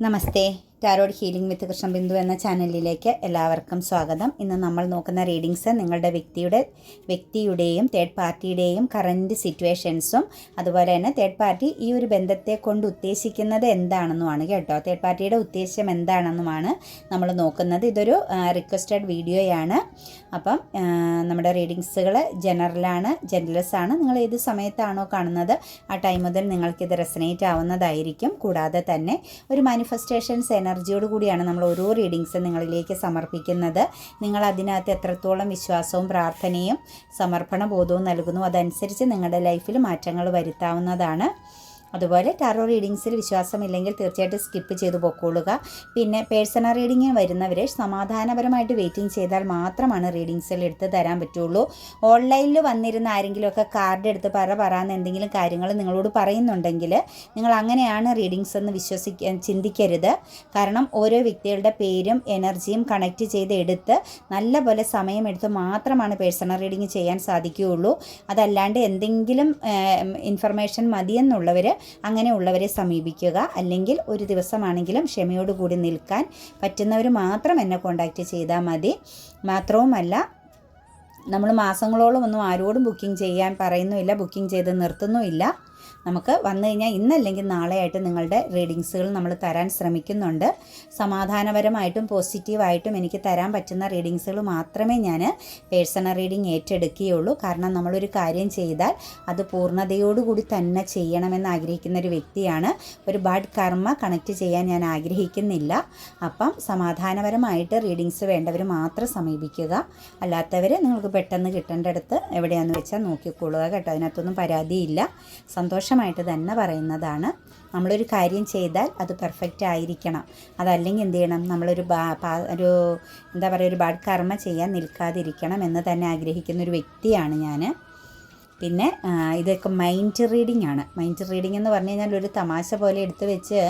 नमस्ते। Tarot healing വിത്ത് കൃഷ്ണബിന്ദു എന്ന ചാനലിലേക്ക് എല്ലാവർക്കും സ്വാഗതം. ഇന്ന് നമ്മൾ നോക്കുന്ന റീഡിങ്സ് നിങ്ങളുടെ വ്യക്തിയുടെ വ്യക്തിയുടെയും തേർഡ് പാർട്ടിയുടെയും കറന്റ് സിറ്റുവേഷൻസും അതുപോലെ തന്നെ തേർഡ് പാർട്ടി ഈ ഒരു ബന്ധത്തെ കൊണ്ട് ഉദ്ദേശിക്കുന്നത് എന്താണെന്നുമാണ് കേട്ടോ. തേർഡ് പാർട്ടിയുടെ ഉദ്ദേശം എന്താണെന്നുമാണ് നമ്മൾ നോക്കുന്നത്. ഇതൊരു റിക്വസ്റ്റഡ് വീഡിയോയാണ് അപ്പം നമ്മുടെ റീഡിങ്സുകൾ ജനറലാണ് ആണ് നിങ്ങൾ ഏത് സമയത്താണോ കാണുന്നത് ആ ടൈം മുതൽ നിങ്ങൾക്കിത് റെസനേറ്റ് ആവുന്നതായിരിക്കും. കൂടാതെ തന്നെ ഒരു മാനിഫെസ്റ്റേഷൻസ് എനർജിയോട് കൂടിയാണ് നമ്മൾ ഓരോ റീഡിങ്സും നിങ്ങളിലേക്ക് സമർപ്പിക്കുന്നത്. നിങ്ങൾ അതിനകത്ത് എത്രത്തോളം വിശ്വാസവും പ്രാർത്ഥനയും സമർപ്പണ ബോധവും നൽകുന്നു അതനുസരിച്ച് നിങ്ങളുടെ ലൈഫിൽ മാറ്റങ്ങൾ വരുത്താവുന്നതാണ്. അതുപോലെ ടാറോ റീഡിങ്സിൽ വിശ്വാസമില്ലെങ്കിൽ തീർച്ചയായിട്ടും സ്കിപ്പ് ചെയ്തു പൊക്കോളുക. പിന്നെ പേഴ്സണൽ റീഡിങ്ങിന് വരുന്നവരെ സമാധാനപരമായിട്ട് വെയിറ്റിംഗ് ചെയ്താൽ മാത്രമാണ് റീഡിങ്സിൽ എടുത്ത് തരാൻ പറ്റുള്ളൂ. ഓൺലൈനിൽ വന്നിരുന്ന ആരെങ്കിലുമൊക്കെ കാർഡ് എടുത്ത് പറ പറയുന്ന എന്തെങ്കിലും കാര്യങ്ങൾ നിങ്ങളോട് പറയുന്നുണ്ടെങ്കിൽ നിങ്ങൾ അങ്ങനെയാണ് റീഡിങ്സ് എന്ന് വിശ്വസിക്ക ചിന്തിക്കരുത്. കാരണം ഓരോ വ്യക്തികളുടെ പേരും എനർജിയും കണക്ട് ചെയ്ത് എടുത്ത് നല്ലപോലെ സമയമെടുത്ത് മാത്രമാണ് പേഴ്സണൽ റീഡിങ് ചെയ്യാൻ സാധിക്കുകയുള്ളൂ. അതല്ലാണ്ട് എന്തെങ്കിലും ഇൻഫർമേഷൻ മതിയെന്നുള്ളവർ അങ്ങനെയുള്ളവരെ സമീപിക്കുക. അല്ലെങ്കിൽ ഒരു ദിവസമാണെങ്കിലും ക്ഷമയോടുകൂടി നിൽക്കാൻ പറ്റുന്നവർ മാത്രം എന്നെ കോണ്ടാക്റ്റ് ചെയ്താൽ മതി. മാത്രവുമല്ല നമ്മൾ മാസങ്ങളോളം ഒന്നും ആരോടും ബുക്കിംഗ് ചെയ്യാൻ പറയുന്നുമില്ല ബുക്കിംഗ് ചെയ്ത് നിർത്തുന്നുമില്ല. നമുക്ക് വന്നു കഴിഞ്ഞാൽ ഇന്നല്ലെങ്കിൽ നാളെയായിട്ട് നിങ്ങളുടെ റീഡിങ്സുകൾ നമ്മൾ തരാൻ ശ്രമിക്കുന്നുണ്ട്. സമാധാനപരമായിട്ടും പോസിറ്റീവായിട്ടും എനിക്ക് തരാൻ പറ്റുന്ന റീഡിങ്സുകൾ മാത്രമേ ഞാൻ പേഴ്സണൽ റീഡിംഗ് ഏറ്റെടുക്കുകയുള്ളൂ. കാരണം നമ്മളൊരു കാര്യം ചെയ്താൽ അത് പൂർണതയോടുകൂടി തന്നെ ചെയ്യണമെന്ന് ആഗ്രഹിക്കുന്ന ഒരു വ്യക്തിയാണ്. ഒരു ബാഡ് കർമ്മ കണക്ട് ചെയ്യാൻ ഞാൻ ആഗ്രഹിക്കുന്നില്ല. അപ്പം സമാധാനപരമായിട്ട് റീഡിങ്സ് വേണ്ടവർ മാത്രം സമീപിക്കുക. അല്ലാത്തവർ നിങ്ങൾക്ക് പെട്ടെന്ന് കിട്ടേണ്ടടുത്ത് എവിടെയാണെന്ന് വെച്ചാൽ നോക്കിക്കൊള്ളുക കേട്ടോ. അതിനകത്തൊന്നും പരാതിയില്ല. സന്തോഷമായിട്ട് തന്നെ പറയുന്നതാണ്. നമ്മളൊരു കാര്യം ചെയ്താൽ അത് പെർഫെക്റ്റ് ആയിരിക്കണം. അതല്ലെങ്കിൽ എന്ത് ചെയ്യണം? നമ്മളൊരു ഒരു എന്താ പറയുക ഒരു ബാഡ് കർമ്മ ചെയ്യാൻ നിൽക്കാതിരിക്കണം എന്ന് തന്നെ ആഗ്രഹിക്കുന്ന ഒരു വ്യക്തിയാണ് ഞാൻ പിന്നെ ഇതൊക്കെ മൈൻഡ് റീഡിംഗ് ആണ്. മൈൻഡ് റീഡിംഗ് എന്ന് പറഞ്ഞു കഴിഞ്ഞാൽ ഒരു തമാശ പോലെ എടുത്തു വെച്ച്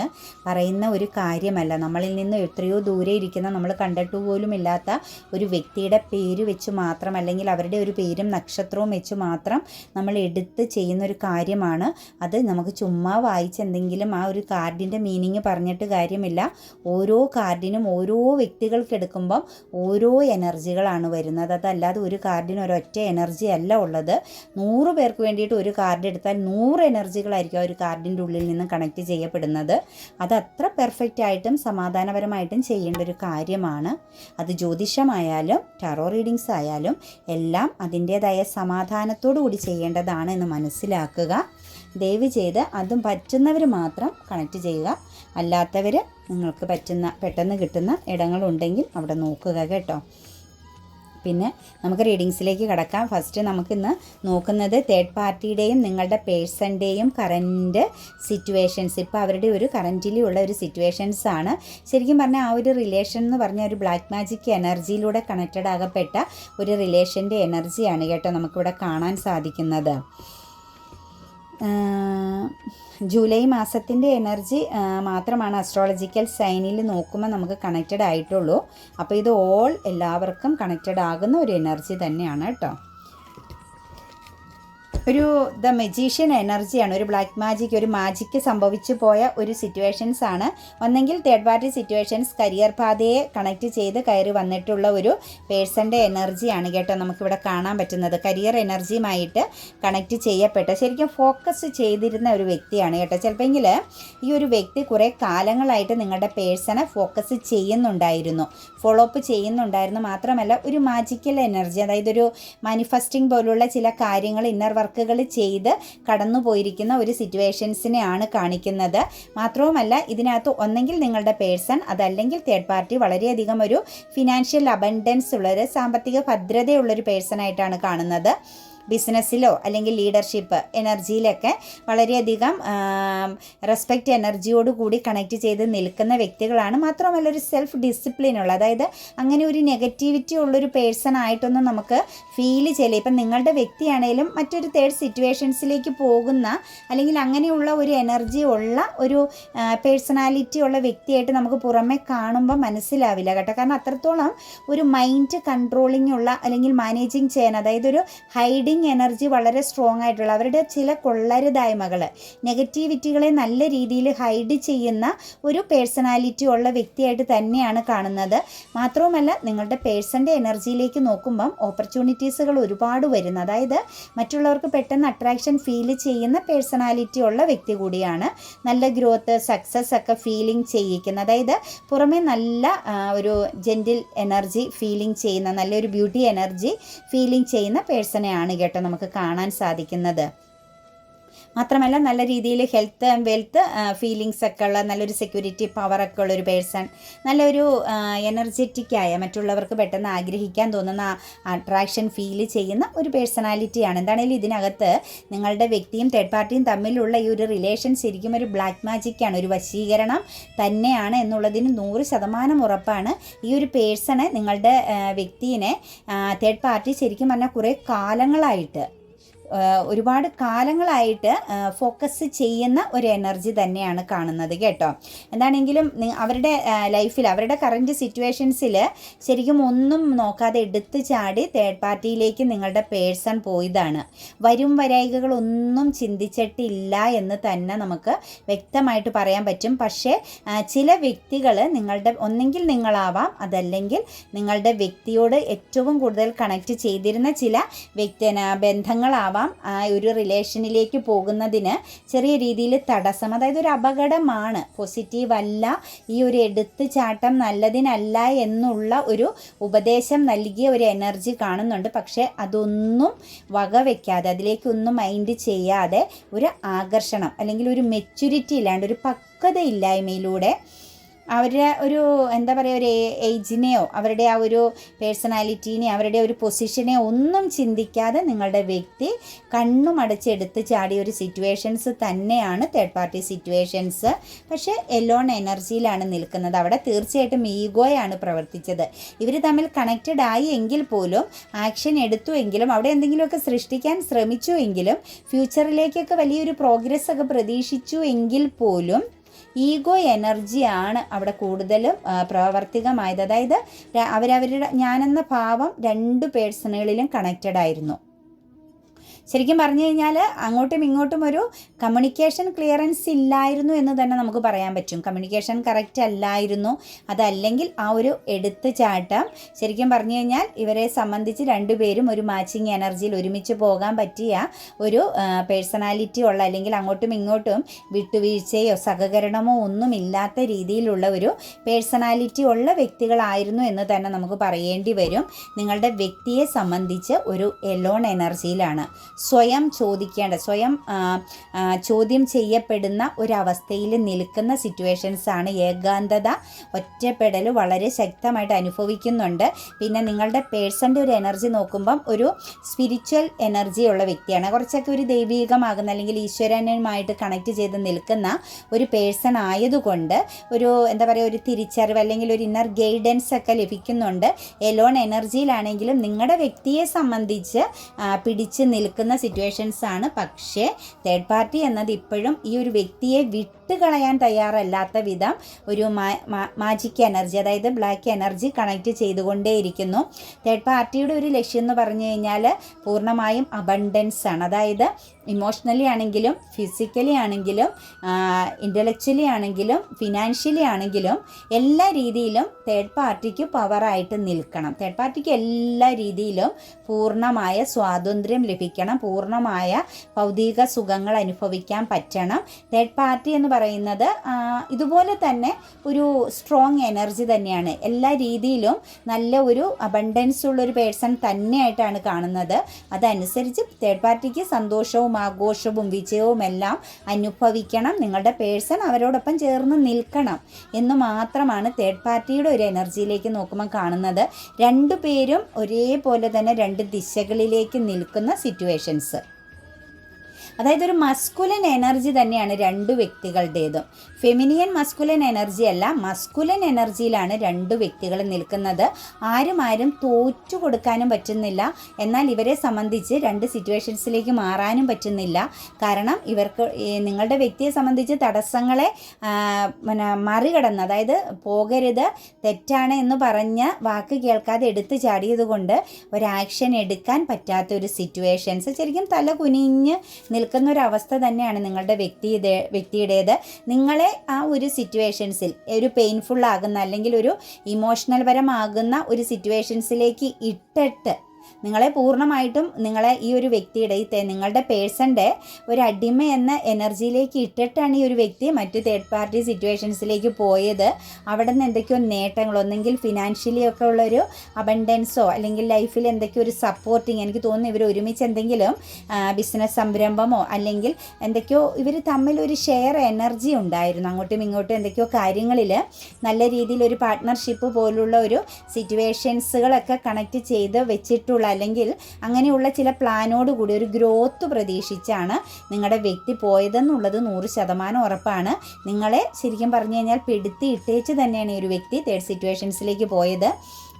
പറയുന്ന ഒരു കാര്യമല്ല. നമ്മളിൽ നിന്ന് എത്രയോ ദൂരെ ഇരിക്കുന്ന നമ്മൾ കണ്ടിട്ട് പോലും ഇല്ലാത്ത ഒരു വ്യക്തിയുടെ പേര് വെച്ച് മാത്രം അല്ലെങ്കിൽ അവരുടെ ഒരു പേരും നക്ഷത്രവും വെച്ച് മാത്രം നമ്മൾ എടുത്ത് ചെയ്യുന്ന ഒരു കാര്യമാണ്. അത് നമുക്ക് ചുമ്മാ വായിച്ച് എന്തെങ്കിലും ആ ഒരു കാർഡിന്റെ മീനിങ് പറഞ്ഞിട്ട് കാര്യമില്ല. ഓരോ കാർഡിനും ഓരോ വ്യക്തികൾക്ക് എടുക്കുമ്പം ഓരോ എനർജികളാണ് വരുന്നത്. അതല്ലാതെ ഒരു കാർഡിന് ഒരൊറ്റ എനർജി അല്ല ഉള്ളത്. നൂറ് പേർക്ക് വേണ്ടിയിട്ട് ഒരു കാർഡ് എടുത്താൽ നൂറ് എനർജികളായിരിക്കും ആ ഒരു കാർഡിന്റെ ഉള്ളിൽ നിന്ന് കണക്ട് ചെയ്യപ്പെടുന്നത്. അത് അത്ര പെർഫെക്റ്റ് ആയിട്ടും സമാധാനപരമായിട്ടും ചെയ്യേണ്ട ഒരു കാര്യമാണ്. അത് ജ്യോതിഷമായാലും ടാറോ റീഡിങ്സ് ആയാലും എല്ലാം അതിന്റേതായ സമാധാനത്തോടു കൂടി ചെയ്യേണ്ടതാണ് എന്ന് മനസ്സിലാക്കുക. ദയവ് ചെയ്ത് അതും പറ്റുന്നവർ മാത്രം കണക്ട് ചെയ്യുക. അല്ലാത്തവർ നിങ്ങൾക്ക് പറ്റുന്ന പെട്ടെന്ന് കിട്ടുന്ന ഇടങ്ങളുണ്ടെങ്കിൽ അവിടെ നോക്കുക കേട്ടോ. പിന്നെ നമുക്ക് റീഡിങ്സിലേക്ക് കിടക്കാം. ഫസ്റ്റ് നമുക്കിന്ന് നോക്കുന്നത് തേർഡ് പാർട്ടിയുടെയും നിങ്ങളുടെ പേഴ്സന്റെയും കറന്റ് സിറ്റുവേഷൻസ് ഇപ്പോൾ അവരുടെ ഒരു കറന്റിലി ഉള്ള ഒരു സിറ്റുവേഷൻസ് ആണ്. ശരിക്കും പറഞ്ഞാൽ ആ ഒരു റിലേഷൻ എന്ന് പറഞ്ഞാൽ ഒരു ബ്ലാക്ക് മാജിക് എനർജിയിലൂടെ കണക്റ്റഡ് ആകപ്പെട്ട ഒരു റിലേഷന്റെ എനർജിയാണ് കേട്ടോ നമുക്കിവിടെ കാണാൻ സാധിക്കുന്നത്. ജൂലൈ മാസത്തിന്റെ എനർജി മാത്രമാണ് അസ്ട്രോളജിക്കൽ സൈനിൽ നോക്കുമ്പോൾ നമുക്ക് കണക്റ്റഡ് ആയിട്ടുള്ളൂ. അപ്പോൾ ഇത് ഓൾ എല്ലാവർക്കും കണക്റ്റഡ് ആകുന്ന ഒരു എനർജി തന്നെയാണ് കേട്ടോ. ഒരു ദ മെജീഷ്യൻ എനർജിയാണ് ഒരു ബ്ലാക്ക് മാജിക് ഒരു മാജിക്ക് സംഭവിച്ചു പോയ ഒരു സിറ്റുവേഷൻസ് ആണ്. ഒന്നെങ്കിൽ തേർഡ് പാർട്ടി സിറ്റുവേഷൻസ് കരിയർ പാതയെ കണക്ട് ചെയ്ത് കയറി വന്നിട്ടുള്ള ഒരു പേഴ്സന്റെ എനർജിയാണ് കേട്ടോ നമുക്കിവിടെ കാണാൻ പറ്റുന്നത്. കരിയർ എനർജിയുമായിട്ട് കണക്ട് ചെയ്യപ്പെട്ട ശരിക്കും ഫോക്കസ് ചെയ്തിരുന്ന ഒരു വ്യക്തിയാണ് കേട്ടോ. ചിലപ്പോൾ ഈ ഒരു വ്യക്തി കുറേ കാലങ്ങളായിട്ട് നിങ്ങളുടെ പേഴ്സണെ ഫോക്കസ് ചെയ്യുന്നുണ്ടായിരുന്നു. ഫോളോ അപ്പ് ചെയ്യുന്നുണ്ടായിരുന്നു. മാത്രമല്ല ഒരു മാജിക്കൽ എനർജി അതായത് ഒരു മാനിഫെസ്റ്റിംഗ് പോലുള്ള ചില കാര്യങ്ങൾ ഇന്നർ വർക്കുകൾ ചെയ്ത് കടന്നു പോയിരിക്കുന്ന ഒരു സിറ്റുവേഷൻസിനെയാണ് കാണിക്കുന്നത്. മാത്രവുമല്ല ഇതിനകത്ത് ഒന്നെങ്കിൽ നിങ്ങളുടെ പേഴ്സൺ അതല്ലെങ്കിൽ തേർഡ് പാർട്ടി വളരെയധികം ഒരു ഫിനാൻഷ്യൽ അബൻഡൻസ് ഉള്ളൊരു സാമ്പത്തിക ഭദ്രതയുള്ളൊരു പേഴ്സണായിട്ടാണ് കാണുന്നത്. ബിസിനസ്സിലോ അല്ലെങ്കിൽ ലീഡർഷിപ്പ് എനർജിയിലൊക്കെ വളരെയധികം റെസ്പെക്റ്റ് എനർജിയോട് കൂടി കണക്ട് ചെയ്ത് നിൽക്കുന്ന വ്യക്തികളാണ്. മാത്രമല്ല ഒരു സെൽഫ് ഡിസിപ്ലിൻ ഉള്ള അതായത് അങ്ങനെ ഒരു നെഗറ്റിവിറ്റി ഉള്ളൊരു പേഴ്സൺ ആയിട്ടൊന്നും നമുക്ക് ഫീൽ ചെയ്യില്ല. ഇപ്പം നിങ്ങളുടെ വ്യക്തിയാണേലും മറ്റൊരു തേർഡ് സിറ്റുവേഷൻസിലേക്ക് പോകുന്ന അല്ലെങ്കിൽ അങ്ങനെയുള്ള ഒരു എനർജി ഉള്ള ഒരു പേഴ്സണാലിറ്റി ഉള്ള വ്യക്തിയായിട്ട് നമുക്ക് പുറമെ കാണുമ്പോൾ മനസ്സിലാവില്ല കേട്ടോ. കാരണം അത്രത്തോളം ഒരു മൈൻഡ് കൺട്രോളിംഗ് ഉള്ള അല്ലെങ്കിൽ മാനേജിങ് ചെയ്യാൻ അതായത് ഒരു ഹൈഡിങ് ഫീലിംഗ് എനർജി വളരെ സ്ട്രോങ് ആയിട്ടുള്ള അവരുടെ ചില കൊള്ളരുതായ്മകൾ നെഗറ്റിവിറ്റികളെ നല്ല രീതിയിൽ ഹൈഡ് ചെയ്യുന്ന ഒരു പേഴ്സണാലിറ്റി ഉള്ള വ്യക്തിയായിട്ട് തന്നെയാണ് കാണുന്നത്. മാത്രവുമല്ല നിങ്ങളുടെ പേഴ്സന്റെ എനർജിയിലേക്ക് നോക്കുമ്പം ഓപ്പർച്യൂണിറ്റീസുകൾ ഒരുപാട് വരുന്നു. അതായത് മറ്റുള്ളവർക്ക് പെട്ടെന്ന് അട്രാക്ഷൻ ഫീൽ ചെയ്യുന്ന പേഴ്സണാലിറ്റി ഉള്ള വ്യക്തി കൂടിയാണ് നല്ല ഗ്രോത്ത് സക്സസ് ഒക്കെ ഫീലിംഗ് ചെയ്യിക്കുന്ന അതായത് പുറമെ നല്ല ഒരു ജെന്റിൽ എനർജി ഫീലിംഗ് ചെയ്യുന്ന നല്ലൊരു ബ്യൂട്ടി എനർജി ഫീലിംഗ് ചെയ്യുന്ന പേഴ്സണെയാണ് കേട്ടോ നമുക്ക് കാണാൻ സാധിക്കുന്നത്. മാത്രമല്ല നല്ല രീതിയിൽ ഹെൽത്ത് ആൻഡ് വെൽത്ത് ഫീലിങ്സ് ഒക്കെ ഉള്ള നല്ലൊരു സെക്യൂരിറ്റി പവറൊക്കെ ഉള്ള ഒരു പേഴ്സൺ നല്ലൊരു എനർജറ്റിക്കായ മറ്റുള്ളവർക്ക് പെട്ടെന്ന് ആഗ്രഹിക്കാൻ തോന്നുന്ന അട്രാക്ഷൻ ഫീൽ ചെയ്യുന്ന ഒരു പേഴ്സണാലിറ്റിയാണ് എന്താണെങ്കിലും ഇതിനകത്ത് നിങ്ങളുടെ വ്യക്തിയും തേർഡ് പാർട്ടിയും തമ്മിലുള്ള ഈ ഒരു റിലേഷൻ ശരിക്കും ഒരു ബ്ലാക്ക് മാജിക്കാണ് ഒരു വശീകരണം തന്നെയാണ് എന്നുള്ളതിന് നൂറ് ശതമാനം ഉറപ്പാണ് ഈ ഒരു പേഴ്സണെ നിങ്ങളുടെ വ്യക്തിയെ തേർഡ് പാർട്ടി ശരിക്കും പറഞ്ഞാൽ കുറേ കാലങ്ങളായിട്ട് ഒരുപാട് കാലങ്ങളായിട്ട് ഫോക്കസ് ചെയ്യുന്ന ഒരു എനർജി തന്നെയാണ് കാണുന്നത് കേട്ടോ. എന്താണെങ്കിലും അവരുടെ ലൈഫിൽ അവരുടെ കറന്റ് സിറ്റുവേഷൻസിൽ ശരിക്കും ഒന്നും നോക്കാതെ എടുത്തു ചാടി തേർഡ് പാർട്ടിയിലേക്ക് നിങ്ങളുടെ പേഴ്സൺ പോയതാണ്. വരും വരായികകളൊന്നും ചിന്തിച്ചിട്ടില്ല എന്ന് തന്നെ നമുക്ക് വ്യക്തമായിട്ട് പറയാൻ പറ്റും. പക്ഷേ ചില വ്യക്തികൾ നിങ്ങളുടെ ഒന്നെങ്കിൽ നിങ്ങളാവാം അതല്ലെങ്കിൽ നിങ്ങളുടെ വ്യക്തിയോട് ഏറ്റവും കൂടുതൽ കണക്ട് ചെയ്തിരുന്ന ചില വ്യക്തി ബന്ധങ്ങളാവാം. ആ ഒരു റിലേഷനിലേക്ക് പോകുന്നതിന് ചെറിയ രീതിയിൽ തടസ്സം അതായത് ഒരു അപകടമാണ്. പോസിറ്റീവ് അല്ല ഈ ഒരു എടുത്ത് ചാട്ടം നല്ലതിനല്ല എന്നുള്ള ഒരു ഉപദേശം നൽകിയ ഒരു എനർജി കാണുന്നുണ്ട്. പക്ഷേ അതൊന്നും വകവെക്കാതെ അതിലേക്കൊന്നും മൈൻഡ് ചെയ്യാതെ ഒരു ആകർഷണം അല്ലെങ്കിൽ ഒരു മെച്യൂരിറ്റി ഇല്ലാണ്ട് ഒരു പക്വതയില്ലായ്മയിലൂടെ അവരുടെ ഒരു എന്താ പറയുക ഒരു ഏജിനെയോ അവരുടെ ആ ഒരു പേഴ്സണാലിറ്റീനെയോ അവരുടെ ഒരു പൊസിഷനെ ഒന്നും ചിന്തിക്കാതെ നിങ്ങളുടെ വ്യക്തി കണ്ണും അടച്ചെടുത്ത് ചാടിയ ഒരു സിറ്റുവേഷൻസ് തന്നെയാണ് തേർഡ് പാർട്ടി സിറ്റുവേഷൻസ് പക്ഷേ എലോൺ എനർജിയിലാണ് നിൽക്കുന്നത്. അവിടെ തീർച്ചയായിട്ടും ഈഗോയാണ് പ്രവർത്തിച്ചത്. ഇവർ തമ്മിൽ കണക്റ്റഡ് ആയി എങ്കിൽ പോലും ആക്ഷൻ എടുത്തു എങ്കിലും അവിടെ എന്തെങ്കിലുമൊക്കെ സൃഷ്ടിക്കാൻ ശ്രമിച്ചു എങ്കിലും ഫ്യൂച്ചറിലേക്കൊക്കെ വലിയൊരു പ്രോഗ്രസ് ഒക്കെ പ്രതീക്ഷിച്ചു എങ്കിൽ പോലും ഈഗോ എനർജിയാണ് അവിടെ കൂടുതലും പ്രാവർത്തികമായത്. അതായത് അവരവരുടെ ഞാനെന്ന ഭാവം രണ്ട് പേഴ്സണുകളിലും കണക്റ്റഡ് ആയിരുന്നു ശരിക്കും പറഞ്ഞു കഴിഞ്ഞാൽ അങ്ങോട്ടും ഇങ്ങോട്ടും ഒരു കമ്മ്യൂണിക്കേഷൻ ക്ലിയറൻസ് ഇല്ലായിരുന്നു എന്ന് തന്നെ നമുക്ക് പറയാൻ പറ്റും. കമ്മ്യൂണിക്കേഷൻ കറക്റ്റ് അല്ലായിരുന്നു. അതല്ലെങ്കിൽ ആ ഒരു എടുത്ത് ചാട്ടം ശരിക്കും പറഞ്ഞു കഴിഞ്ഞാൽ ഇവരെ സംബന്ധിച്ച് രണ്ടുപേരും ഒരു മാച്ചിങ് എനർജിയിൽ ഒരുമിച്ച് പോകാൻ പറ്റിയ ഒരു പേഴ്സണാലിറ്റി ഉള്ള അല്ലെങ്കിൽ അങ്ങോട്ടും ഇങ്ങോട്ടും വിട്ടുവീഴ്ചയോ സഹകരണമോ ഒന്നും ഇല്ലാത്ത രീതിയിലുള്ള ഒരു പേഴ്സണാലിറ്റി ഉള്ള വ്യക്തികളായിരുന്നു എന്ന് തന്നെ നമുക്ക് പറയേണ്ടി വരും. നിങ്ങളുടെ വ്യക്തിയെ സംബന്ധിച്ച് ഒരു എലോൺ എനർജിയിലാണ് സ്വയം ചോദിക്കേണ്ട സ്വയം ചോദ്യം ചെയ്യപ്പെടുന്ന ഒരവസ്ഥയിൽ നിൽക്കുന്ന സിറ്റുവേഷൻസാണ് ഏകാന്തത ഒറ്റപ്പെടൽ വളരെ ശക്തമായിട്ട് അനുഭവിക്കുന്നുണ്ട്. പിന്നെ നിങ്ങളുടെ പേഴ്സന്റെ ഒരു എനർജി നോക്കുമ്പം ഒരു സ്പിരിച്വൽ എനർജി ഉള്ള വ്യക്തിയാണ്. കുറച്ചൊക്കെ ഒരു ദൈവീകമാകുന്ന അല്ലെങ്കിൽ ഈശ്വരനുമായിട്ട് കണക്ട് ചെയ്ത് നിൽക്കുന്ന ഒരു പേഴ്സൺ ആയതുകൊണ്ട് ഒരു എന്താ പറയുക ഒരു തിരിച്ചറിവ് അല്ലെങ്കിൽ ഒരു ഇന്നർ ഗൈഡൻസ് ഒക്കെ ലഭിക്കുന്നുണ്ട്. എലോൺ എനർജിയിലാണെങ്കിലും നിങ്ങളുടെ വ്യക്തിയെ സംബന്ധിച്ച് പിടിച്ച് നിൽക്കുന്ന സിറ്റുവേഷൻസ് ആണ്. പക്ഷേ തേർഡ് പാർട്ടി എന്നത് ഇപ്പോഴും ഈ ഒരു വ്യക്തിയെ വിട്ടുകളയാൻ തയ്യാറല്ലാത്ത വിധം ഒരു മാജിക് എനർജി അതായത് ബ്ലാക്ക് എനർജി കണക്ട് ചെയ്തുകൊണ്ടേയിരിക്കുന്നു. തേർഡ് പാർട്ടിയുടെ ഒരു ലക്ഷ്യം എന്ന് പറഞ്ഞു കഴിഞ്ഞാൽ പൂർണമായും അബണ്ടൻസ് ആണ്. അതായത് ഇമോഷണലി ആണെങ്കിലും ഫിസിക്കലി ആണെങ്കിലും ഇന്റലക്ച്വലി ആണെങ്കിലും ഫിനാൻഷ്യലി ആണെങ്കിലും എല്ലാ രീതിയിലും തേർഡ് പാർട്ടിക്ക് പവറായിട്ട് നിൽക്കണം. തേർഡ് പാർട്ടിക്ക് എല്ലാ രീതിയിലും പൂർണമായ സ്വാതന്ത്ര്യം ലഭിക്കണം. പൂർണമായ ഭൗതിക സുഖങ്ങൾ അനുഭവിക്കാൻ പറ്റണം. തേർഡ് പാർട്ടി എന്ന് പറയുന്നത് ഇതുപോലെ തന്നെ ഒരു സ്ട്രോങ് എനർജി തന്നെയാണ്. എല്ലാ രീതിയിലും നല്ല ഒരു അബണ്ടൻസ് ഉള്ളൊരു പേഴ്സൺ തന്നെയായിട്ടാണ് കാണുന്നത്. അതനുസരിച്ച് തേർഡ് പാർട്ടിക്ക് സന്തോഷവും ആഘോഷവും വിജയവുമെല്ലാം അനുഭവിക്കണം. നിങ്ങളുടെ പേഴ്സൺ അവരോടൊപ്പം ചേർന്ന് നിൽക്കണം എന്ന് മാത്രമാണ് തേർഡ് പാർട്ടിയുടെ ഒരു എനർജിയിലേക്ക് നോക്കുമ്പോൾ കാണുന്നത്. രണ്ടു പേരും ഒരേപോലെ തന്നെ രണ്ട് ദിശകളിലേക്ക് നിൽക്കുന്ന സിറ്റുവേഷൻസ് അതായത് ഒരു മസ്കുലൻ എനർജി തന്നെയാണ് രണ്ട് വ്യക്തികളുടേതും. ഫെമിനിയൻ മസ്കുലൻ എനർജി അല്ല മസ്കുലൻ എനർജിയിലാണ് രണ്ട് വ്യക്തികൾ നിൽക്കുന്നത്. ആരും ആരും തോറ്റു കൊടുക്കാനും പറ്റുന്നില്ല. എന്നാൽ ഇവരെ സംബന്ധിച്ച് രണ്ട് സിറ്റുവേഷൻസിലേക്ക് മാറാനും പറ്റുന്നില്ല. കാരണം ഇവർക്ക് നിങ്ങളുടെ വ്യക്തിയെ സംബന്ധിച്ച് തടസ്സങ്ങളെ പിന്നെ മറികടന്ന് അതായത് പോകരുത് തെറ്റാണ് എന്ന് പറഞ്ഞ് വാക്ക് കേൾക്കാതെ എടുത്തു ചാടിയത് കൊണ്ട് ഒരു ആക്ഷൻ എടുക്കാൻ പറ്റാത്ത ഒരു സിറ്റുവേഷൻസ് ശരിക്കും തല കുനിഞ്ഞ് നിൽക്കുന്ന ഒരു അവസ്ഥ തന്നെയാണ് നിങ്ങളുടെ വ്യക്തി വ്യക്തിയുടേത്. നിങ്ങളെ ആ ഒരു സിറ്റുവേഷൻസിൽ ഒരു പെയിൻഫുൾ ആകുന്ന അല്ലെങ്കിൽ ഒരു ഇമോഷണൽ പരമാകുന്ന ഒരു സിറ്റുവേഷൻസിലേക്ക് ഇട്ടിട്ട് നിങ്ങളെ പൂർണമായിട്ടും നിങ്ങളെ ഈ ഒരു വ്യക്തിയുടെ ഈ നിങ്ങളുടെ പേഴ്സന്റെ ഒരു അടിമ എന്ന എനർജിയിലേക്ക് ഇട്ടിട്ടാണ് ഈ ഒരു വ്യക്തി മറ്റ് തേർഡ് പാർട്ടി സിറ്റുവേഷൻസിലേക്ക് പോയത്. അവിടെ നിന്ന് എന്തൊക്കെയോ നേട്ടങ്ങൾ ഒന്നെങ്കിൽ ഫിനാൻഷ്യലി ഒക്കെ ഉള്ളൊരു അബണ്ടൻസോ അല്ലെങ്കിൽ ലൈഫിൽ എന്തൊക്കെയോ ഒരു സപ്പോർട്ടിങ് എനിക്ക് തോന്നുന്നു ഇവർ ഒരുമിച്ച് എന്തെങ്കിലും ബിസിനസ് സംരംഭമോ അല്ലെങ്കിൽ എന്തൊക്കെയോ ഇവർ തമ്മിൽ ഒരു ഷെയർ എനർജി ഉണ്ടായിരുന്നു. അങ്ങോട്ടും ഇങ്ങോട്ടും എന്തൊക്കെയോ കാര്യങ്ങളിൽ നല്ല രീതിയിൽ ഒരു പാർട്ട്ണർഷിപ്പ് പോലുള്ള ഒരു സിറ്റുവേഷൻസുകളൊക്കെ കണക്ട് ചെയ്ത് വെച്ചിട്ടുള്ള അല്ലെങ്കിൽ അങ്ങനെയുള്ള ചില പ്ലാനോട് കൂടി ഒരു ഗ്രോത്ത് പ്രതീക്ഷിച്ചാണ് നിങ്ങളുടെ വ്യക്തി പോയതെന്നുള്ളത് നൂറ് ശതമാനം ഉറപ്പാണ്. നിങ്ങളെ ശരിക്കും പറഞ്ഞു കഴിഞ്ഞാൽ പെടുത്തി ഇട്ടേച്ച് തന്നെയാണ് ഈ ഒരു വ്യക്തി തേർഡ് സിറ്റുവേഷൻസിലേക്ക് പോയത്.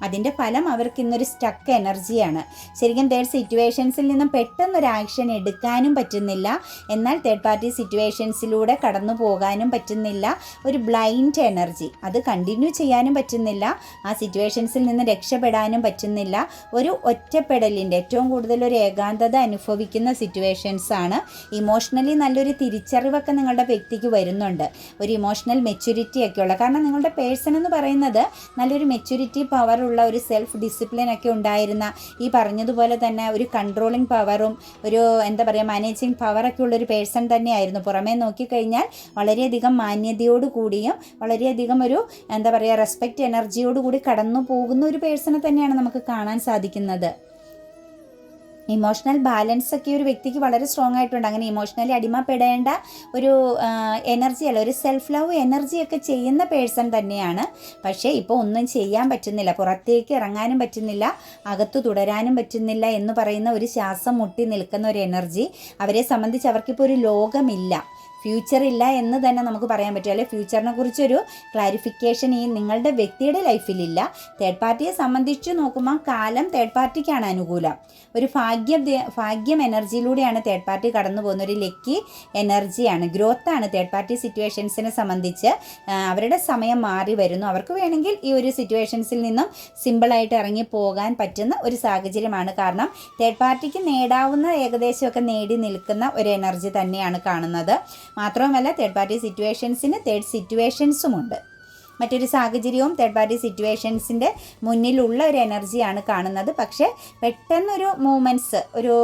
അതിന്റെ ഫലം അവർക്ക് ഇന്നൊരു സ്റ്റക്ക് എനർജിയാണ് ശരിക്കും തേർഡ് സിറ്റുവേഷൻസിൽ നിന്നും പെട്ടെന്നൊരു ആക്ഷൻ എടുക്കാനും പറ്റുന്നില്ല. എന്നാൽ തേർഡ് പാർട്ടി സിറ്റുവേഷൻസിലൂടെ കടന്നു പോകാനും പറ്റുന്നില്ല. ഒരു ബ്ലൈൻഡ് എനർജി അത് കണ്ടിന്യൂ ചെയ്യാനും പറ്റുന്നില്ല. ആ സിറ്റുവേഷൻസിൽ നിന്ന് രക്ഷപ്പെടാനും പറ്റുന്നില്ല. ഒരു ഒറ്റപ്പെടലിന്റെ ഏറ്റവും കൂടുതൽ ഒരു ഏകാന്തത അനുഭവിക്കുന്ന സിറ്റുവേഷൻസ് ആണ്. ഇമോഷണലി നല്ലൊരു തിരിച്ചറിവൊക്കെ നിങ്ങളുടെ വ്യക്തിക്ക് വരുന്നുണ്ട്. ഒരു ഇമോഷണൽ മെച്യൂരിറ്റി ഒക്കെയുള്ള കാരണം നിങ്ങളുടെ പേഴ്സൺ എന്ന് പറയുന്നത് നല്ലൊരു മെച്യൂരിറ്റി പവറുള്ള ഒരു സെൽഫ് ഡിസിപ്ലിൻ ഒക്കെ ഉണ്ടായിരുന്ന ഈ പറഞ്ഞതുപോലെ തന്നെ ഒരു കൺട്രോളിങ് പവറും ഒരു എന്താ പറയുക മാനേജിങ് പവറൊക്കെ ഉള്ള ഒരു പേഴ്സൺ തന്നെയായിരുന്നു. പുറമേ നോക്കിക്കഴിഞ്ഞാൽ വളരെയധികം മാന്യതയോട് കൂടിയും വളരെയധികം ഒരു എന്താ പറയുക റെസ്പെക്റ്റ് എനർജിയോട് കൂടി കടന്നു പോകുന്ന ഒരു പേഴ്സണെ തന്നെയാണ് നമുക്ക് കാണാൻ സാധിക്കുന്നത്. ഇമോഷണൽ ബാലൻസ് ഒക്കെ ഒരു വ്യക്തിക്ക് വളരെ സ്ട്രോങ് ആയിട്ടുണ്ട്. അങ്ങനെ ഇമോഷണലി അടിമപ്പെടേണ്ട ഒരു എനർജി അല്ല ഒരു സെൽഫ് ലവ് എനർജി ഒക്കെ ചെയ്യുന്ന പേഴ്സൺ തന്നെയാണ്. പക്ഷേ ഇപ്പോൾ ഒന്നും ചെയ്യാൻ പറ്റുന്നില്ല. പുറത്തേക്ക് ഇറങ്ങാനും പറ്റുന്നില്ല. അകത്തു തുടരാനും പറ്റുന്നില്ല എന്ന് പറയുന്ന ഒരു ശ്വാസം മുട്ടി നിൽക്കുന്ന ഒരു എനർജി അവരെ സംബന്ധിച്ച് അവർക്കിപ്പോൾ ഒരു ലോകമില്ല. ഫ്യൂച്ചർ ഇല്ല എന്ന് തന്നെ നമുക്ക് പറയാൻ പറ്റും. അല്ലെ ഫ്യൂച്ചറിനെ കുറിച്ചൊരു ക്ലാരിഫിക്കേഷൻ ഈ നിങ്ങളുടെ വ്യക്തിയുടെ ലൈഫിലില്ല തേർഡ് പാർട്ടിയെ സംബന്ധിച്ച് നോക്കുമ്പോൾ കാലം തേർഡ് പാർട്ടിക്കാണ് അനുകൂലം. ഒരു ഭാഗ്യ ഭാഗ്യം എനർജിയിലൂടെയാണ് തേർഡ് പാർട്ടി കടന്നു പോകുന്ന ഒരു ലക്കി എനർജിയാണ് ഗ്രോത്താണ് തേർഡ് പാർട്ടി സിറ്റുവേഷൻസിനെ സംബന്ധിച്ച് അവരുടെ സമയം മാറി വരുന്നു. അവർക്ക് വേണമെങ്കിൽ ഈ ഒരു സിറ്റുവേഷൻസിൽ നിന്നും സിമ്പിളായിട്ട് ഇറങ്ങി പോകാൻ പറ്റുന്ന ഒരു സാഹചര്യമാണ്. കാരണം തേർഡ് പാർട്ടിക്ക് നേടാവുന്ന ഏകദേശമൊക്കെ നേടി നിൽക്കുന്ന ഒരു എനർജി തന്നെയാണ് കാണുന്നത്. മാത്രവുമല്ല തേർഡ് പാർട്ടി സിറ്റുവേഷൻസിന് തേർഡ് സിറ്റുവേഷൻസും ഉണ്ട് മറ്റൊരു സാഹചര്യവും തേർഡ് പാർട്ടി സിറ്റുവേഷൻസിന്റെ മുന്നിലുള്ള ഒരു എനർജിയാണ് കാണുന്നത്. പക്ഷേ പെട്ടെന്നൊരു മൂമെന്റ്സ് ഒരു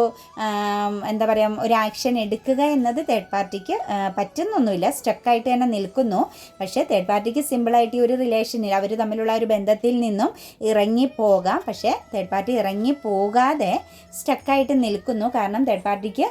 എന്താ പറയുക ഒരു ആക്ഷൻ എടുക്കുക എന്നത് തേർഡ് പാർട്ടിക്ക് പറ്റുന്നൊന്നുമില്ല. സ്റ്റക്കായിട്ട് തന്നെ നിൽക്കുന്നു. പക്ഷേ തേർഡ് പാർട്ടിക്ക് സിമ്പിളായിട്ട് ഈ ഒരു റിലേഷനിൽ അവർ തമ്മിലുള്ള ഒരു ബന്ധത്തിൽ നിന്നും ഇറങ്ങിപ്പോകാം. പക്ഷേ തേർഡ് പാർട്ടി ഇറങ്ങിപ്പോകാതെ സ്റ്റക്കായിട്ട് നിൽക്കുന്നു. കാരണം തേർഡ് പാർട്ടിക്ക്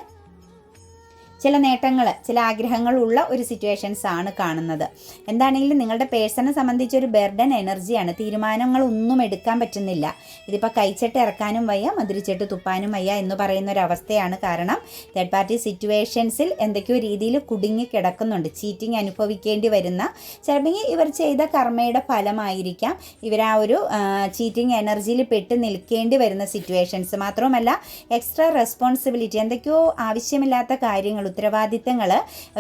ചില നേട്ടങ്ങൾ ചില ആഗ്രഹങ്ങളുള്ള ഒരു സിറ്റുവേഷൻസ് ആണ് കാണുന്നത്. എന്താണെങ്കിലും നിങ്ങളുടെ പേഴ്സണെ സംബന്ധിച്ച് ഒരു ബെർഡൻ എനർജിയാണ് തീരുമാനങ്ങളൊന്നും എടുക്കാൻ പറ്റുന്നില്ല. ഇതിപ്പോൾ കൈച്ചട്ട് ഇറക്കാനും വയ്യ മധുരിച്ചട്ട് തുപ്പാനും വയ്യ എന്ന് പറയുന്ന ഒരു അവസ്ഥയാണ് കാരണം തേർഡ് പാർട്ടി സിറ്റുവേഷൻസിൽ എന്തൊക്കെയോ രീതിയിൽ കുടുങ്ങി കിടക്കുന്നുണ്ട്. ചീറ്റിംഗ് അനുഭവിക്കേണ്ടി വരുന്ന ചിലപ്പോൾ ഇവർ ചെയ്ത കർമ്മയുടെ ഫലമായിരിക്കാം. ഇവർ ആ ഒരു ചീറ്റിംഗ് എനർജിയിൽ പെട്ട് നിൽക്കേണ്ടി വരുന്ന സിറ്റുവേഷൻസ് മാത്രവുമല്ല എക്സ്ട്രാ റെസ്പോൺസിബിലിറ്റി എന്തൊക്കെയോ ആവശ്യമില്ലാത്ത കാര്യങ്ങൾ ഉത്തരവാദിത്തങ്ങൾ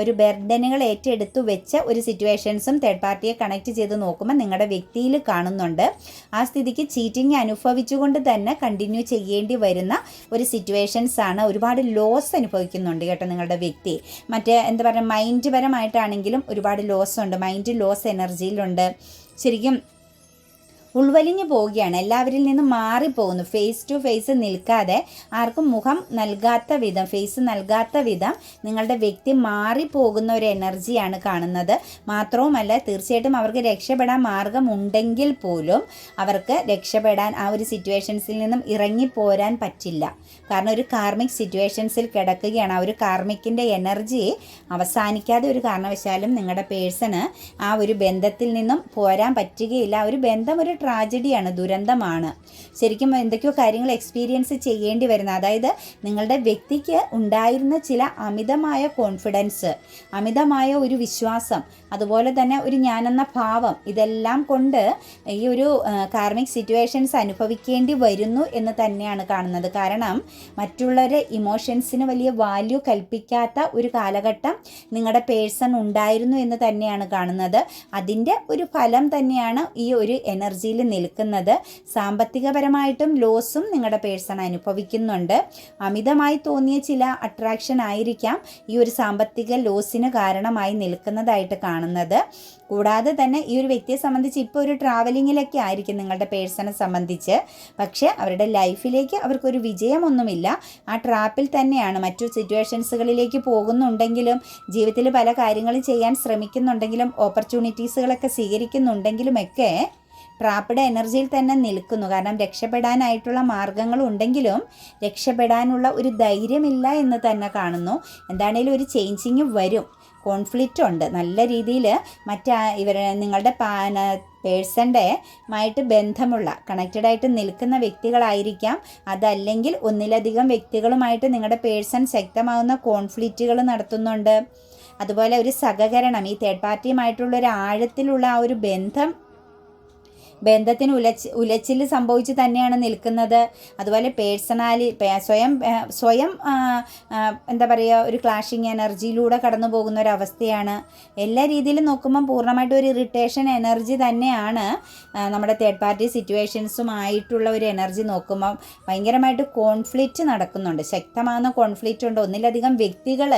ഒരു ബർഡനുകൾ ഏറ്റെടുത്തു വെച്ച ഒരു സിറ്റുവേഷൻസും തേർഡ് പാർട്ടിയെ കണക്ട് ചെയ്ത് നോക്കുമ്പോൾ നിങ്ങളുടെ വ്യക്തിയിൽ കാണുന്നുണ്ട്. ആ സ്ഥിതിക്ക് ചീറ്റിംഗ് അനുഭവിച്ചുകൊണ്ട് തന്നെ കണ്ടിന്യൂ ചെയ്യേണ്ടി വരുന്ന ഒരു സിറ്റുവേഷൻസ് ആണ് ഒരുപാട് ലോസ് അനുഭവിക്കുന്നുണ്ട് കേട്ടോ നിങ്ങളുടെ വ്യക്തി. മറ്റേ എന്താ പറയുക മൈൻഡ് പരമായിട്ടാണെങ്കിലും ഒരുപാട് ലോസ് ഉണ്ട്. മൈൻഡ് ലോസ് എനർജിയിലുണ്ട് ശരിക്കും ഉൾവലിഞ്ഞു പോവുകയാണ്. എല്ലാവരിൽ നിന്നും മാറിപ്പോകുന്നു. ഫേസ് ടു ഫേസ് നിൽക്കാതെ ആർക്കും മുഖം നൽകാത്ത വിധം ഫേസ് നൽകാത്ത വിധം നിങ്ങളുടെ വ്യക്തി മാറിപ്പോകുന്ന ഒരു എനർജിയാണ് കാണുന്നത്. മാത്രവുമല്ല തീർച്ചയായിട്ടും അവർക്ക് രക്ഷപ്പെടാൻ മാർഗമുണ്ടെങ്കിൽ പോലും അവർക്ക് രക്ഷപ്പെടാൻ ആ ഒരു സിറ്റുവേഷൻസിൽ നിന്നും ഇറങ്ങിപ്പോരാൻ പറ്റില്ല. കാരണം ഒരു കാർമിക് സിറ്റുവേഷൻസിൽ കിടക്കുകയാണ്. ആ ഒരു കാർമിക്കിന്റെ എനർജി അവസാനിക്കാതെ ഒരു കാരണവശാലും നിങ്ങളുടെ പേഴ്സണ് ആ ഒരു ബന്ധത്തിൽ നിന്നും പോരാൻ പറ്റുകയില്ല. ആ ഒരു ബന്ധം ഒരു ട്രാജഡിയാണ് ദുരന്തമാണ്. ശരിക്കും എന്തൊക്കെയോ കാര്യങ്ങൾ എക്സ്പീരിയൻസ് ചെയ്യേണ്ടി വരുന്ന അതായത് നിങ്ങളുടെ വ്യക്തിക്ക് ഉണ്ടായിരുന്ന ചില അമിതമായ കോൺഫിഡൻസ് അമിതമായ ഒരു വിശ്വാസം അതുപോലെ തന്നെ ഒരു ഞാനെന്ന ഭാവം ഇതെല്ലാം കൊണ്ട് ഈ ഒരു കാർമിക് സിറ്റുവേഷൻസ് അനുഭവിക്കേണ്ടി വരുന്നു എന്ന് തന്നെയാണ് കാണുന്നത്. കാരണം മറ്റുള്ളവരെ ഇമോഷൻസിന് വലിയ വാല്യൂ കൽപ്പിക്കാത്ത ഒരു കാലഘട്ടം നിങ്ങളുടെ പേഴ്സൺ ഉണ്ടായിരുന്നു എന്ന് തന്നെയാണ് കാണുന്നത്. അതിന്റെ ഒരു ഫലം തന്നെയാണ് ഈ ഒരു എനർജിയിൽ നിൽക്കുന്നത്. സാമ്പത്തികപരമായിട്ടും ലോസും നിങ്ങളുടെ പേഴ്സൺ അനുഭവിക്കുന്നുണ്ട്. അമിതമായി തോന്നിയ ചില അട്രാക്ഷൻ ആയിരിക്കാം ഈ ഒരു സാമ്പത്തിക ലോസിന് കാരണമായി നിൽക്കുന്നതായിട്ട് കാണുന്നത്. കൂടാതെ തന്നെ ഈ ഒരു വ്യക്തിയെ സംബന്ധിച്ച് ഇപ്പോൾ ഒരു ട്രാവലിങ്ങിലൊക്കെ ആയിരിക്കും നിങ്ങളുടെ പേഴ്സണെ സംബന്ധിച്ച്. പക്ഷേ അവരുടെ ലൈഫിലേക്ക് അവർക്കൊരു വിജയമൊന്നുമില്ല. ആ ട്രാപ്പിൽ തന്നെയാണ് മറ്റു സിറ്റുവേഷൻസുകളിലേക്ക് പോകുന്നുണ്ടെങ്കിലും ജീവിതത്തിൽ പല കാര്യങ്ങളും ചെയ്യാൻ ശ്രമിക്കുന്നുണ്ടെങ്കിലും ഓപ്പർച്യൂണിറ്റീസുകളൊക്കെ സ്വീകരിക്കുന്നുണ്ടെങ്കിലുമൊക്കെ ട്രാപ്പിഡ് എനർജിയിൽ തന്നെ നിൽക്കുന്നു. കാരണം രക്ഷപ്പെടാനായിട്ടുള്ള മാർഗങ്ങൾ ഉണ്ടെങ്കിലും രക്ഷപ്പെടാനുള്ള ഒരു ധൈര്യമില്ല എന്ന് തന്നെ കാണുന്നു. എന്താണേലും ഒരു ചേഞ്ചിങ് വരും. കോൺഫ്ലിക്റ്റ് ഉണ്ട്. നല്ല രീതിയിൽ മറ്റാ ഇവർ നിങ്ങളുടെ പേഴ്സന്റെ ആയിട്ട് ബന്ധമുള്ള കണക്റ്റഡ് ആയിട്ട് നിൽക്കുന്ന വ്യക്തികളായിരിക്കാം. അതല്ലെങ്കിൽ ഒന്നിലധികം വ്യക്തികളുമായിട്ട് നിങ്ങളുടെ പേഴ്സൺ ശക്തമാവുന്ന കോൺഫ്ലിക്റ്റുകൾ നടത്തുന്നുണ്ട്. അതുപോലെ ഒരു സഹകരണം ഈ തേർഡ് പാർട്ടിയുമായിട്ടുള്ള ഒരു ആഴത്തിലുള്ള ആ ഒരു ബന്ധം ബന്ധത്തിന് ഉലച്ച് ഉലച്ചിൽ സംഭവിച്ച് തന്നെയാണ് നിൽക്കുന്നത്. അതുപോലെ പേഴ്സണാലി സ്വയം സ്വയം എന്താ പറയുക ഒരു ക്ലാഷിങ് എനർജിയിലൂടെ കടന്നു പോകുന്ന ഒരു അവസ്ഥയാണ്. എല്ലാ രീതിയിലും നോക്കുമ്പം പൂർണമായിട്ടും ഒരു ഇറിറ്റേഷൻ എനർജി തന്നെയാണ് നമ്മുടെ തേർഡ് പാർട്ടി സിറ്റുവേഷൻസുമായിട്ടുള്ള ഒരു എനർജി നോക്കുമ്പം ഭയങ്കരമായിട്ട് കോൺഫ്ലിക്റ്റ് നടക്കുന്നുണ്ട്. ശക്തമാകുന്ന കോൺഫ്ലിക്റ്റ് ഉണ്ട്. ഒന്നിലധികം വ്യക്തികൾ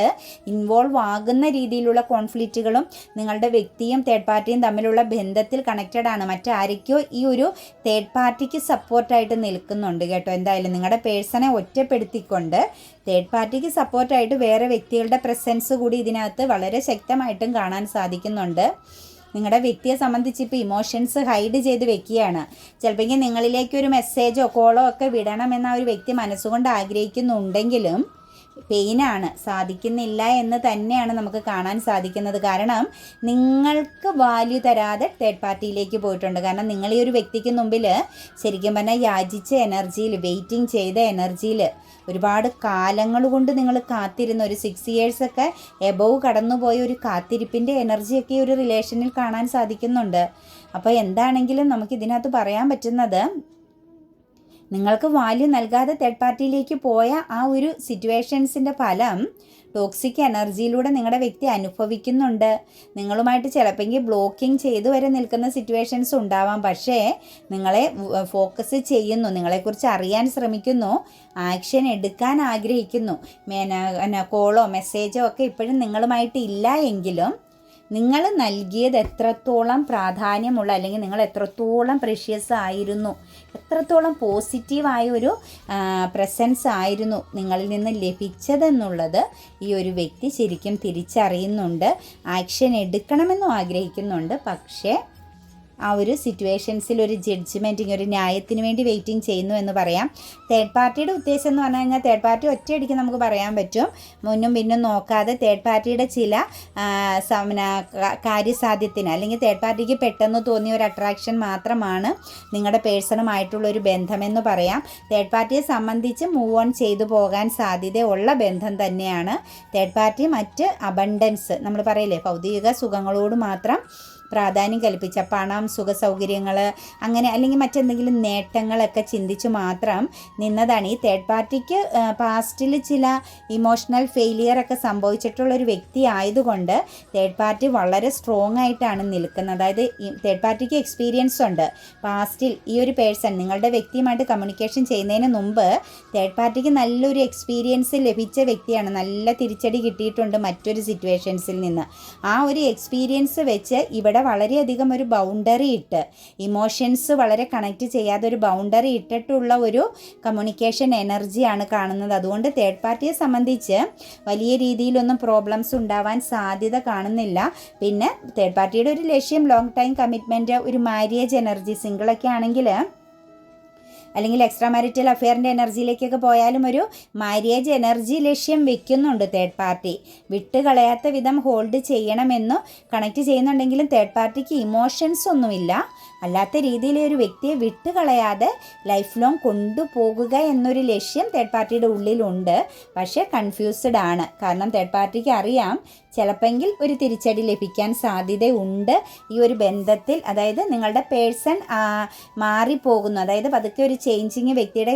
ഇൻവോൾവ് ആകുന്ന രീതിയിലുള്ള കോൺഫ്ലിക്റ്റുകളും നിങ്ങളുടെ വ്യക്തിയും തേർഡ് പാർട്ടിയും തമ്മിലുള്ള ബന്ധത്തിൽ കണക്റ്റഡ് ആണ്. മറ്റായിരിക്കും ആരൊക്കെയോ ഈ ഒരു തേർഡ് പാർട്ടിക്ക് സപ്പോർട്ടായിട്ട് നിൽക്കുന്നുണ്ട് കേട്ടോ. എന്തായാലും നിങ്ങളുടെ പേഴ്സണെ ഒറ്റപ്പെടുത്തിക്കൊണ്ട് തേർഡ് പാർട്ടിക്ക് സപ്പോർട്ടായിട്ട് വേറെ വ്യക്തികളുടെ പ്രസൻസ് കൂടി ഇതിനകത്ത് വളരെ ശക്തമായിട്ടും കാണാൻ സാധിക്കുന്നുണ്ട്. നിങ്ങളുടെ വ്യക്തിയെ സംബന്ധിച്ച് ഇപ്പോൾ ഇമോഷൻസ് ഹൈഡ് ചെയ്ത് വെക്കുകയാണ്. ചിലപ്പോൾ നിങ്ങളിലേക്ക് ഒരു മെസ്സേജോ കോളോ ഒക്കെ വിടണമെന്ന ഒരു വ്യക്തി മനസ്സുകൊണ്ട് ആഗ്രഹിക്കുന്നുണ്ടെങ്കിലും പെയിനാണ് സാധിക്കുന്നില്ല എന്ന് തന്നെയാണ് നമുക്ക് കാണാൻ സാധിക്കുന്നത്. കാരണം നിങ്ങൾക്ക് വാല്യൂ തരാതെ തേർഡ് പാർട്ടിയിലേക്ക് പോയിട്ടുണ്ട്. കാരണം നിങ്ങൾ ഈ ഒരു വ്യക്തിക്ക് മുമ്പിൽ ശരിക്കും പറഞ്ഞാൽ യാചിച്ച എനർജിയിൽ വെയിറ്റിംഗ് ചെയ്ത എനർജിയിൽ ഒരുപാട് കാലങ്ങൾ കൊണ്ട് നിങ്ങൾ കാത്തിരുന്ന ഒരു സിക്സ് ഇയേഴ്സൊക്കെ എബവ് കടന്നുപോയ ഒരു കാത്തിരിപ്പിന്റെ എനർജിയൊക്കെ ഒരു റിലേഷനിൽ കാണാൻ സാധിക്കുന്നുണ്ട്. അപ്പോൾ എന്താണെങ്കിലും നമുക്ക് ഇതിനകത്ത് പറയാൻ പറ്റുന്നത് നിങ്ങൾക്ക് വാല്യൂ നൽകാതെ തേർഡ് പാർട്ടിയിലേക്ക് പോയ ആ ഒരു സിറ്റുവേഷൻസിന്റെ ഫലം ടോക്സിക് എനർജിയിലൂടെ നിങ്ങളുടെ വ്യക്തി അനുഭവിക്കുന്നുണ്ട്. നിങ്ങളുമായിട്ട് ചിലപ്പോൾ ബ്ലോക്കിംഗ് ചെയ്ത് വരെ നിൽക്കുന്ന സിറ്റുവേഷൻസ് ഉണ്ടാവാം. പക്ഷേ നിങ്ങളെ ഫോക്കസ് ചെയ്യുന്നു. നിങ്ങളെക്കുറിച്ച് അറിയാൻ ശ്രമിക്കുന്നു. ആക്ഷൻ എടുക്കാൻ ആഗ്രഹിക്കുന്നു. കോളോ മെസ്സേജോ ഒക്കെ ഇപ്പോഴും നിങ്ങളുമായിട്ട് ഇല്ല എങ്കിലും നിങ്ങൾ നൽകിയത് എത്രത്തോളം പ്രാധാന്യമുള്ള അല്ലെങ്കിൽ നിങ്ങൾ എത്രത്തോളം പ്രഷ്യസ് ആയിരുന്നു എത്രത്തോളം പോസിറ്റീവായ ഒരു പ്രസൻസ് ആയിരുന്നു നിങ്ങളിൽ നിന്ന് ലഭിച്ചതെന്നുള്ളത് ഈ ഒരു വ്യക്തി ശരിക്കും തിരിച്ചറിയുന്നുണ്ട്. ആക്ഷൻ എടുക്കണമെന്നും ആഗ്രഹിക്കുന്നുണ്ട്. പക്ഷേ ആ ഒരു സിറ്റുവേഷൻസിൽ ഒരു ജഡ്ജ്മെന്റിങ് ഒരു ന്യായത്തിന് വേണ്ടി വെയിറ്റിംഗ് ചെയ്യുന്നു എന്ന് പറയാം. തേർഡ് പാർട്ടിയുടെ ഉദ്ദേശം എന്ന് പറഞ്ഞു കഴിഞ്ഞാൽ തേർഡ് പാർട്ടി ഒറ്റയടിക്ക് നമുക്ക് പറയാൻ പറ്റും. മുന്നും പിന്നും നോക്കാതെ തേർഡ് പാർട്ടിയുടെ ചില കാര്യസാധ്യത്തിന് അല്ലെങ്കിൽ തേർഡ് പാർട്ടിക്ക് പെട്ടെന്ന് തോന്നിയ ഒരു അട്രാക്ഷൻ മാത്രമാണ് നിങ്ങളുടെ പേഴ്സണുമായിട്ടുള്ള ഒരു ബന്ധമെന്ന് പറയാം. തേർഡ് പാർട്ടിയെ സംബന്ധിച്ച് മൂവ് ഓൺ ചെയ്തു പോകാൻ സാധ്യതയുള്ള ബന്ധം തന്നെയാണ് തേർഡ് പാർട്ടി മറ്റ് അബണ്ടൻസ് നമ്മൾ പറയില്ലേ ഭൗതിക സുഖങ്ങളോട് മാത്രം പ്രാധാന്യം കൽപ്പിച്ച പണം സുഖ സൗകര്യങ്ങൾ അങ്ങനെ അല്ലെങ്കിൽ മറ്റെന്തെങ്കിലും നേട്ടങ്ങളൊക്കെ ചിന്തിച്ച് മാത്രം നിന്നതാണ് ഈ തേർഡ് പാർട്ടിക്ക് പാസ്റ്റിൽ ചില ഇമോഷണൽ ഫെയിലിയർ ഒക്കെ സംഭവിച്ചിട്ടുള്ള ഒരു വ്യക്തി ആയതുകൊണ്ട് തേർഡ് പാർട്ടി വളരെ സ്ട്രോങ് ആയിട്ടാണ് നിൽക്കുന്നത്. അതായത് തേർഡ് പാർട്ടിക്ക് എക്സ്പീരിയൻസ് ഉണ്ട്. പാസ്റ്റിൽ ഈ ഒരു പേഴ്സൺ നിങ്ങളുടെ വ്യക്തിയുമായിട്ട് കമ്മ്യൂണിക്കേഷൻ ചെയ്യുന്നതിന് മുമ്പ് തേർഡ് പാർട്ടിക്ക് നല്ലൊരു എക്സ്പീരിയൻസ് ലഭിച്ച വ്യക്തിയാണ്. നല്ല തിരിച്ചടി കിട്ടിയിട്ടുണ്ട് മറ്റൊരു സിറ്റുവേഷൻസിൽ നിന്ന്. ആ ഒരു എക്സ്പീരിയൻസ് വെച്ച് ഇവിടെ ഇവിടെ വളരെയധികം ഒരു ബൗണ്ടറി ഇട്ട് ഇമോഷൻസ് വളരെ കണക്ട് ചെയ്യാതെ ഒരു ബൗണ്ടറി ഇട്ടിട്ടുള്ള ഒരു കമ്മ്യൂണിക്കേഷൻ എനർജിയാണ് കാണുന്നത്. അതുകൊണ്ട് തേർഡ് പാർട്ടിയെ സംബന്ധിച്ച് വലിയ രീതിയിലൊന്നും പ്രോബ്ലംസ് ഉണ്ടാവാൻ സാധ്യത കാണുന്നില്ല. പിന്നെ തേർഡ് പാർട്ടിയുടെ ഒരു ലക്ഷ്യം ലോങ് ടൈം കമ്മിറ്റ്മെന്റ് ഒരു മാരിയേജ് എനർജി സിംഗിളൊക്കെ ആണെങ്കിൽ അല്ലെങ്കിൽ എക്സ്ട്രാ മാരിറ്റൽ അഫെയറിന്റെ എനർജിയിലേക്കൊക്കെ പോയാലും ഒരു മാര്യേജ് എനർജി ലക്ഷ്യം വെക്കുന്നുണ്ട് തേർഡ് പാർട്ടി വിട്ടുകളയാത്ത വിധം ഹോൾഡ് ചെയ്യണമെന്നു കണക്ട് ചെയ്യുന്നുണ്ടെങ്കിലും തേർഡ് പാർട്ടിക്ക് ഇമോഷൻസ് ഒന്നുമില്ല. അല്ലാത്ത രീതിയിൽ ഒരു വ്യക്തിയെ വിട്ടുകളയാതെ ലൈഫ് ലോങ് കൊണ്ടുപോകുക എന്നൊരു ലക്ഷ്യം തേർഡ് പാർട്ടിയുടെ ഉള്ളിലുണ്ട്. പക്ഷേ കൺഫ്യൂസ്ഡ് ആണ്. കാരണം തേർഡ് പാർട്ടിക്ക് അറിയാം ചിലപ്പെങ്കിൽ ഒരു തിരിച്ചടി ലഭിക്കാൻ സാധ്യതയുണ്ട്. ഈ ഒരു ബന്ധത്തിൽ അതായത് നിങ്ങളുടെ പേഴ്സൺ മാറിപ്പോകുന്നു. അതായത് പതുക്കെ ഒരു ചേഞ്ചിങ് വ്യക്തിയുടെ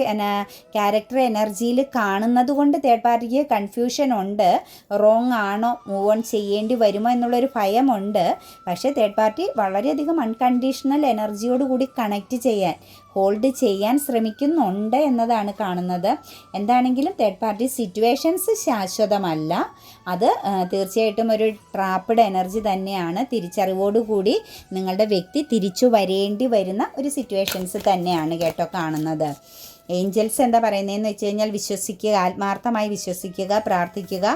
ക്യാരക്ടർ എനർജിയിൽ കാണുന്നത് കൊണ്ട് തേർഡ് പാർട്ടിക്ക് കൺഫ്യൂഷൻ ഉണ്ട്. റോങ് ആണോ മൂവ് ഓൺ ചെയ്യേണ്ടി വരുമോ എന്നുള്ളൊരു ഭയമുണ്ട്. പക്ഷേ തേർഡ് പാർട്ടി വളരെയധികം അൺകണ്ടീഷണൽ എനർജിയോട് കൂടി കണക്ട് ചെയ്യാൻ ഹോൾഡ് ചെയ്യാൻ ശ്രമിക്കുന്നുണ്ട് എന്നതാണ് കാണുന്നത്. എന്താണെങ്കിലും തേർഡ് പാർട്ടി സിറ്റുവേഷൻസ് ശാശ്വതമല്ല. അത് തീർച്ചയായിട്ടും ഒരു ട്രാപ്പഡ് എനർജി തന്നെയാണ്. തിരിച്ചറിവോടുകൂടി നിങ്ങളുടെ വ്യക്തി തിരിച്ചു വരേണ്ടി വരുന്ന ഒരു സിറ്റുവേഷൻസ് തന്നെയാണ് കേട്ടോ കാണുന്നത്. ഏഞ്ചൽസ് എന്താ പറയുന്നതെന്ന് വെച്ച് കഴിഞ്ഞാൽ വിശ്വസിക്കുക ആത്മാർത്ഥമായി വിശ്വസിക്കുക പ്രാർത്ഥിക്കുക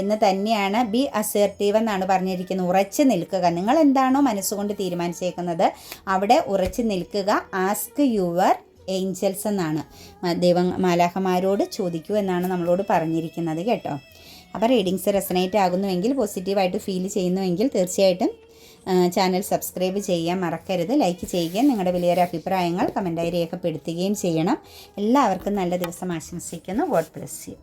എന്ന് തന്നെയാണ് ബി അസേർട്ടീവ് എന്നാണ് പറഞ്ഞിരിക്കുന്നത്. ഉറച്ചു നിൽക്കുക. നിങ്ങൾ എന്താണോ മനസ്സുകൊണ്ട് തീരുമാനിച്ചേക്കുന്നത് അവിടെ ഉറച്ചു നിൽക്കുക. ആസ്ക് യുവർ ഏഞ്ചൽസ് എന്നാണ്. ദൈവ മാലാഹമാരോട് ചോദിക്കൂ എന്നാണ് നമ്മളോട് പറഞ്ഞിരിക്കുന്നത് കേട്ടോ. അപ്പോൾ റീഡിങ്സ് റെസനേറ്റ് ആകുന്നുവെങ്കിൽ പോസിറ്റീവായിട്ട് ഫീൽ ചെയ്യുന്നുവെങ്കിൽ തീർച്ചയായിട്ടും ചാനൽ സബ്സ്ക്രൈബ് ചെയ്യാൻ മറക്കരുത്. ലൈക്ക് ചെയ്യുകയും നിങ്ങളുടെ വലിയൊരു അഭിപ്രായങ്ങൾ കമന്റായി രേഖപ്പെടുത്തുകയും ചെയ്യണം. എല്ലാവർക്കും നല്ല ദിവസം ആശംസിക്കുന്നു. God bless you.